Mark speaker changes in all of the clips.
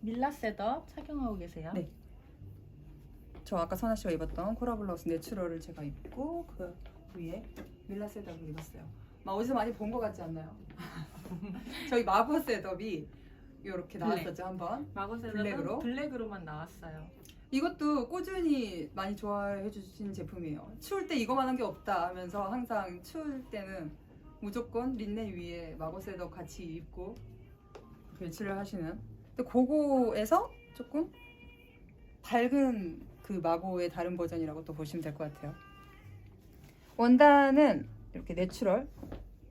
Speaker 1: 밀라 셋업 착용하고 계세요?
Speaker 2: 네. 저 아까 선아 씨가 입었던 코라 블라우스 내추럴을 제가 입고 그 위에 밀라 셋업을 입었어요. 막 어디서 많이 본 것 같지 않나요? 저희 마법 셋업이 이렇게 나왔었죠 한번.
Speaker 1: 마고 셋업은
Speaker 2: 블랙으로?
Speaker 1: 블랙으로만 나왔어요.
Speaker 2: 이것도 꾸준히 많이 좋아해 주신 제품이에요. 추울 때 이거만 한 게 없다 하면서 항상 추울 때는 무조건 린넨 위에 마법 셋업 같이 입고 외출을 하시는. 근데 그거에서 조금 밝은 그 마고의 다른 버전이라고 또 보시면 될 것 같아요. 원단은 이렇게 내추럴.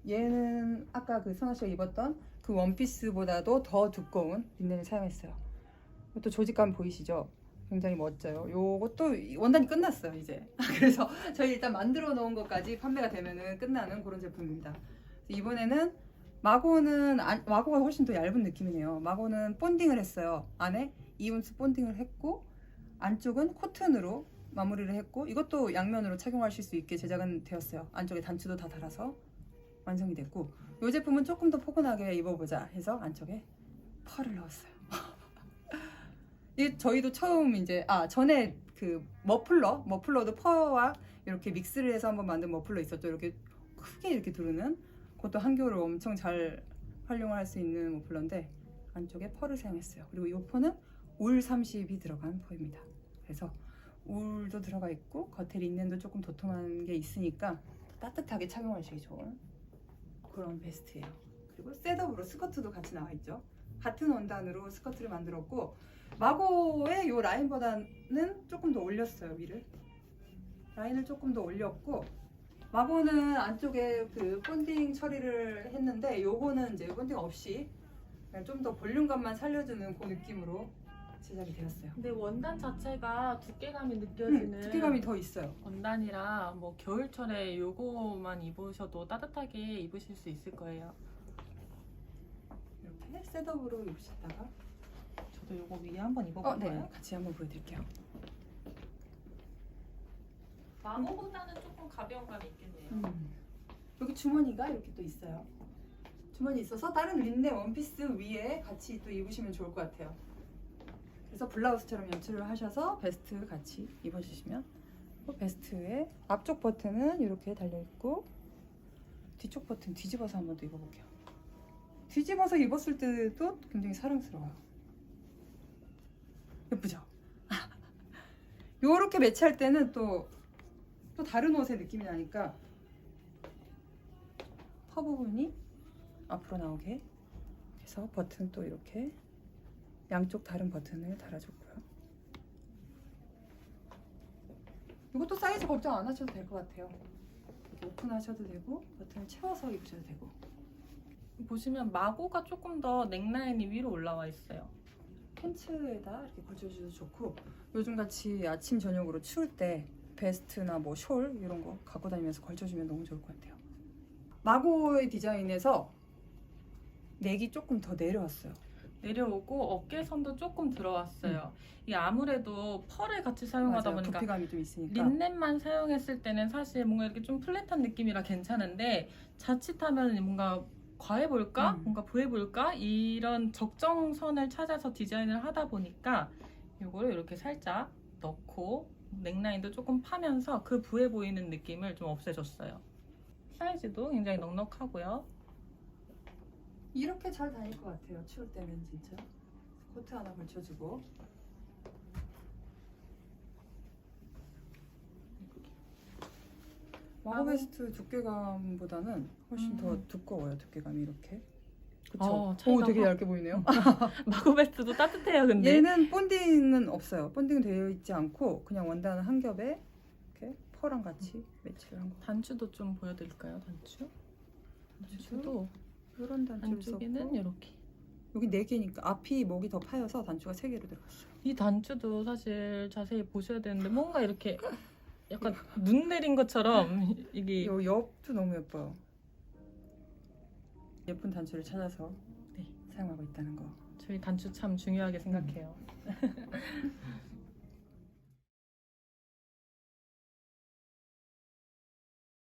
Speaker 2: 얘는 아까 그 선아 씨가 입었던 그 원피스보다도 더 두꺼운 린넨을 사용했어요. 이것도 조직감 보이시죠? 굉장히 멋져요. 요것도 원단이 끝났어요 이제. 그래서 저희 일단 만들어 놓은 것까지 판매가 되면은 끝나는 그런 제품입니다. 이번에는 마고는 안- 마고가 훨씬 더 얇은 느낌이네요. 마고는 본딩을 했어요. 안에 이온스 본딩을 했고 안쪽은 코튼으로 마무리를 했고 이것도 양면으로 착용하실 수 있게 제작은 되었어요. 안쪽에 단추도 다 달아서 완성이 됐고 이 제품은 조금 더 포근하게 입어보자 해서 안쪽에 펄을 넣었어요. 이 저희도 처음 이제 아 전에 그 머플러 머플러도 펄와 이렇게 믹스를 해서 한번 만든 머플러 있었죠. 이렇게 크게 이렇게 두르는 그것도 한겨울을 엄청 잘 활용할 수 있는 머플러인데 안쪽에 펄을 사용했어요. 그리고 이 펄은 울 30이 들어간 펄입니다. 그래서 울도 들어가 있고 겉에 린넨도 조금 도톰한 게 있으니까 따뜻하게 착용하시기 좋은 그런 베스트예요. 그리고 셋업으로 스커트도 같이 나와 있죠. 같은 원단으로 스커트를 만들었고 마고의 이 라인보다는 조금 더 올렸어요 위를 라인을 조금 더 올렸고 마고는 안쪽에 그 본딩 처리를 했는데 요거는 이제 본딩 없이 좀 더 볼륨감만 살려주는 그 느낌으로 제작이 되었어요.
Speaker 1: 근데 원단 자체가 두께감이 느껴지는
Speaker 2: 음, 두께감이 더 있어요.
Speaker 1: 원단이라 뭐 겨울철에 요거만 입으셔도 따뜻하게 입으실 수 있을 거예요.
Speaker 2: 이렇게 셋업으로 입으셨다가
Speaker 1: 저도 요거 위에 한번
Speaker 2: 어,
Speaker 1: 입어볼까요?
Speaker 2: 네, 같이 한번 보여드릴게요.
Speaker 1: 마고보다는 조금 가벼운 감이 있겠네요.
Speaker 2: 음. 여기 주머니가 이렇게 또 있어요. 주머니 있어서 다른 린넨 원피스 위에 같이 또 입으시면 좋을 것 같아요. 그래서 블라우스처럼 연출을 하셔서 베스트 같이 입어주시면 또 베스트의 앞쪽 버튼은 이렇게 달려 있고 뒤쪽 버튼 뒤집어서 한번 더 입어볼게요. 뒤집어서 입었을 때도 굉장히 사랑스러워요. 예쁘죠? 요렇게 매치할 때는 또 또 다른 옷의 느낌이 나니까 퍼 부분이 앞으로 나오게 해서 버튼 또 이렇게 양쪽 다른 버튼을 달아줬고요. 이것도 사이즈 걱정 안 하셔도 될 것 같아요. 오픈하셔도 되고 버튼을 채워서 입으셔도 되고
Speaker 1: 보시면 마고가 조금 더 넥라인이 위로 올라와 있어요.
Speaker 2: 팬츠에다 이렇게 걸쳐주셔도 좋고 요즘 같이 아침 저녁으로 추울 때 베스트나 뭐 숄 이런 거 갖고 다니면서 걸쳐주면 너무 좋을 것 같아요. 마고의 디자인에서 넥이 조금 더 내려왔어요.
Speaker 1: 내려오고 어깨선도 조금 들어왔어요. 이게 아무래도 펄을 같이 사용하다
Speaker 2: 음. 맞아요.
Speaker 1: 보니까
Speaker 2: 두피감이 좀 있으니까.
Speaker 1: 린넨만 사용했을 때는 사실 뭔가 이렇게 좀 플랫한 느낌이라 괜찮은데 자칫하면 뭔가 과해 볼까?
Speaker 2: 음.
Speaker 1: 뭔가 부해 볼까? 이런 적정선을 찾아서 디자인을 하다 보니까 이거를 이렇게 살짝 넣고 넥라인도 조금 파면서 그 부해 보이는 느낌을 좀 없애줬어요. 사이즈도 굉장히 넉넉하고요.
Speaker 2: 이렇게 잘 다닐 것 같아요. 추울 때는 진짜 코트 하나 걸쳐주고 마고 베스트 두께감보다는 훨씬 더
Speaker 1: 음.
Speaker 2: 두꺼워요. 두께감이 이렇게. 그쵸?
Speaker 1: 어,
Speaker 2: 오,
Speaker 1: 차이가
Speaker 2: 되게
Speaker 1: 확-
Speaker 2: 얇게 보이네요.
Speaker 1: 마고베스트도 따뜻해요, 근데.
Speaker 2: 얘는 본딩은 없어요. 본딩 되어 있지 않고 그냥 원단 한 겹에 이렇게 펄랑 같이 매치를 한 거.
Speaker 1: 단추도 좀 보여드릴까요, 단추? 단추도
Speaker 2: 이런 단추를
Speaker 1: 안쪽에는
Speaker 2: 썼고
Speaker 1: 이렇게.
Speaker 2: 여기 네 개니까 앞이 목이 더 파여서 단추가 세 개로 들어갔어요.
Speaker 1: 이 단추도 사실 자세히 보셔야 되는데 뭔가 이렇게 약간 눈 내린 것처럼 이게
Speaker 2: 이 옆도 너무 예뻐요. 예쁜 단추를 찾아서
Speaker 1: 네.
Speaker 2: 사용하고 있다는 거.
Speaker 1: 저희 단추 참 중요하게 생각해요.